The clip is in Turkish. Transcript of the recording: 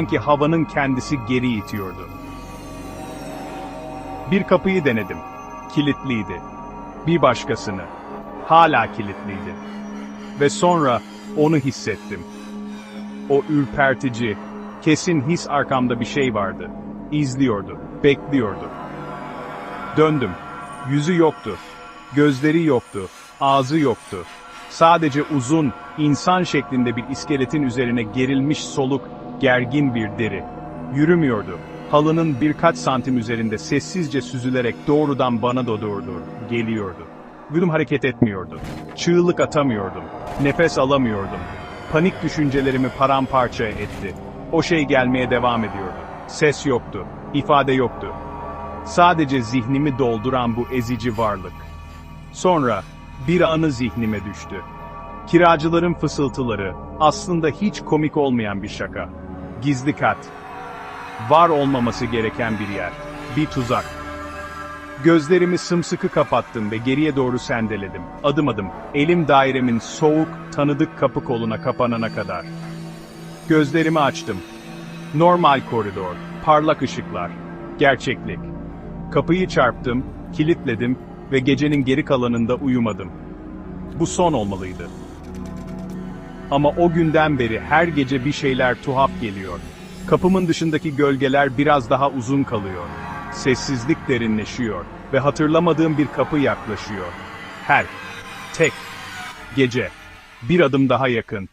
Sanki havanın kendisi geri itiyordu. Bir kapıyı denedim. Kilitliydi. Bir başkasını. Hala kilitliydi. Ve sonra onu hissettim. O ürpertici, kesin his arkamda bir şey vardı. İzliyordu, bekliyordu. Döndüm. Yüzü yoktu. Gözleri yoktu. Ağzı yoktu. Sadece uzun, insan şeklinde bir iskeletin üzerine gerilmiş soluk, gergin bir deri. Yürümüyordu. Halının birkaç santim üzerinde sessizce süzülerek doğrudan bana doğru geliyordu. Vücudum hareket etmiyordu. Çığlık atamıyordum. Nefes alamıyordum. Panik düşüncelerimi paramparça etti. O şey gelmeye devam ediyordu. Ses yoktu. ifade yoktu. Sadece zihnimi dolduran bu ezici varlık. Sonra bir anı zihnime düştü. Kiracıların fısıltıları aslında hiç komik olmayan bir şaka. Gizli kat. Var olmaması gereken bir yer. Bir tuzak. Gözlerimi sımsıkı kapattım ve geriye doğru sendeledim. Adım adım, elim dairemin soğuk, tanıdık kapı koluna kapanana kadar. Gözlerimi açtım. Normal koridor, parlak ışıklar, gerçeklik. Kapıyı çarptım, kilitledim ve gecenin geri kalanında uyumadım. Bu son olmalıydı. Ama o günden beri her gece bir şeyler tuhaf geliyor. Kapımın dışındaki gölgeler biraz daha uzun kalıyor. Sessizlik derinleşiyor ve hatırlamadığım bir kapı yaklaşıyor. Her, tek, gece, bir adım daha yakın.